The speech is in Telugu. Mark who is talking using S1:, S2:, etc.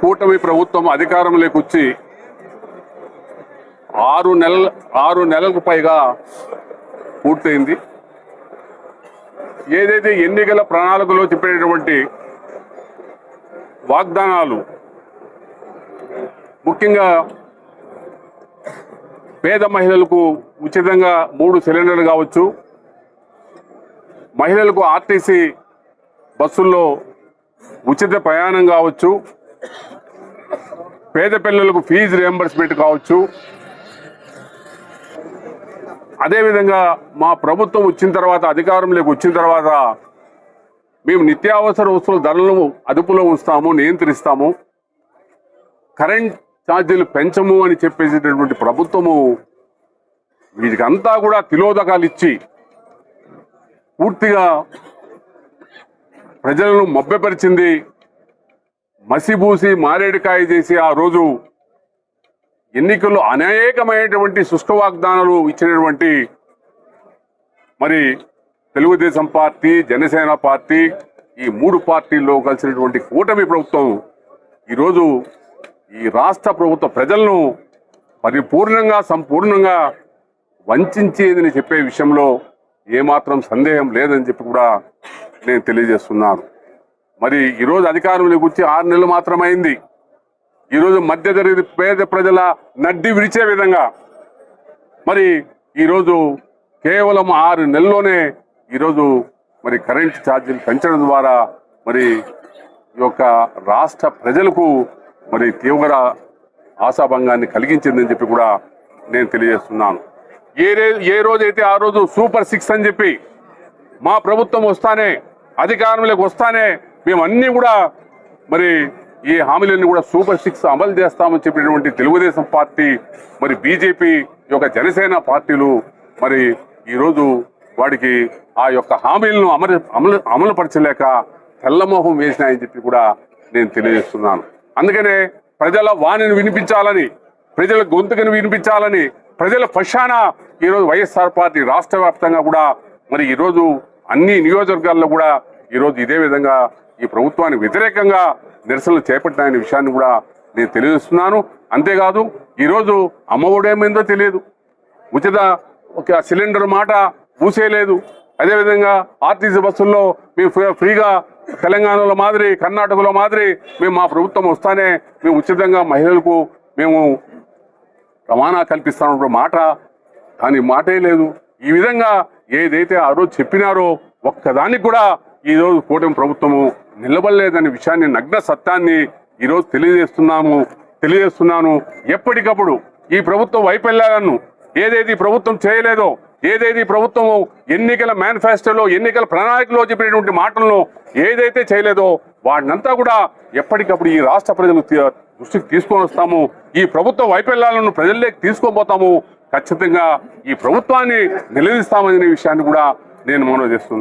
S1: కూటమి ప్రభుత్వం అధికారంలోకి వచ్చి ఆరు నెలల ఆరు నెలలకు పైగా పూర్తయింది. ఏదైతే ఎన్నికల ప్రణాళికలో చెప్పేటటువంటి వాగ్దానాలు ముఖ్యంగా పేద మహిళలకు ఉచితంగా మూడు సిలిండర్లు కావచ్చు మహిళలకు ఆర్టీసీ బస్సుల్లో ఉచిత ప్రయాణం కావచ్చు పేద పిల్లలకు ఫీజు రియంబర్స్మెంట్ కావచ్చు. అదేవిధంగా మా ప్రభుత్వం వచ్చిన తర్వాత అధికారంలోకి వచ్చిన తర్వాత మేము నిత్యావసర వస్తువుల ధరలను అదుపులో ఉంచుతాము నియంత్రిస్తాము. కరెంట్ ఛార్జీలు పెంచము అని చెప్పేసేటటువంటి ప్రభుత్వము వీటికంతా కూడా తిలోదకాలు ఇచ్చి పూర్తిగా ప్రజలను మభ్యపరిచింది మసిబూసి మారేడుకాయ చేసి ఆ రోజు ఎన్నికల్లో అనేకమైనటువంటి సుష్ట వాగ్దానాలు ఇచ్చినటువంటి మరి తెలుగుదేశం పార్టీ జనసేన పార్టీ ఈ మూడు పార్టీల్లో కలిసినటువంటి కూటమి ప్రభుత్వం ఈరోజు ఈ రాష్ట్ర ప్రభుత్వ ప్రజలను పరిపూర్ణంగా సంపూర్ణంగా వంచేదని చెప్పే విషయంలో ఏమాత్రం సందేహం లేదని చెప్పి కూడా నేను తెలియజేస్తున్నాను. మరి ఈరోజు అధికారంలోకి వచ్చి ఆరు నెలలు మాత్రమైంది. ఈరోజు మధ్యతరగతి పేద ప్రజల నడ్డి విరిచే విధంగా మరి ఈరోజు కేవలం ఆరు నెలల్లోనే ఈరోజు మరి కరెంట్ ఛార్జీలు పెంచడం ద్వారా మరి ఈ యొక్క రాష్ట్ర ప్రజలకు మరి తీవ్ర ఆశాభంగాన్ని కలిగించిందని చెప్పి కూడా నేను తెలియజేస్తున్నాను. ఏ ఏ రోజైతే ఆ రోజు సూపర్ సిక్స్ అని చెప్పి మా ప్రభుత్వం వస్తానే అధికారంలోకి వస్తానే మేము అన్నీ కూడా మరి ఈ హామీలన్నీ కూడా సూపర్ సిక్స్ అమలు చేస్తామని చెప్పినటువంటి తెలుగుదేశం పార్టీ మరి బీజేపీ యొక్క జనసేన పార్టీలు మరి ఈరోజు వాడికి ఆ యొక్క హామీలను అమలు అమలు అమలుపరచలేక తెల్లమోహం వేసినాయని చెప్పి కూడా నేను తెలియజేస్తున్నాను. అందుకనే ప్రజల వాణిని వినిపించాలని ప్రజల గొంతుకను వినిపించాలని ప్రజల పక్షాన ఈరోజు వైఎస్ఆర్ పార్టీ రాష్ట్ర వ్యాప్తంగా కూడా మరి ఈరోజు అన్ని నియోజకవర్గాల్లో కూడా ఈరోజు ఇదే విధంగా ఈ ప్రభుత్వానికి వ్యతిరేకంగా నిరసనలు చేపట్టిన విషయాన్ని కూడా నేను తెలియజేస్తున్నాను. అంతేకాదు ఈరోజు అమ్మఒడేమైందో తెలియదు. ఉచిత ఒక సిలిండర్ మాట పూసేయలేదు అదేవిధంగా ఆర్టీసీ బస్సుల్లో మేము ఫ్రీగా తెలంగాణలో మాదిరి కర్ణాటకలో మాదిరి మేము మా ప్రభుత్వం వస్తానే మేము ఉచితంగా మహిళలకు మేము రవాణా కల్పిస్తామన్న మాట దాని మాటే లేదు. ఈ విధంగా ఏదైతే ఆ రోజు చెప్పినారో ఒక్కదానికి కూడా ఈ రోజు కూటమి ప్రభుత్వము నిలబడలేదనే విషయాన్ని నగ్న సత్యాన్ని ఈరోజు తెలియజేస్తున్నాము తెలియజేస్తున్నాను. ఎప్పటికప్పుడు ఈ ప్రభుత్వం వైఫల్యాలను ఏదైతే ప్రభుత్వం చేయలేదో ఏదైతే ప్రభుత్వం ఎన్నికల మేనిఫెస్టోలో ఎన్నికల ప్రణాళికలో చెప్పినటువంటి మాటలను ఏదైతే చేయలేదో వాటినంతా కూడా ఎప్పటికప్పుడు ఈ రాష్ట్ర ప్రజలు దృష్టికి తీసుకొని వస్తాము. ఈ ప్రభుత్వ వైఫల్యాలను ప్రజల్లోకి తీసుకోబోతాము ఖచ్చితంగా ఈ ప్రభుత్వాన్ని నిలదీస్తామనే విషయాన్ని కూడా నేను మనవి చేస్తున్నాను.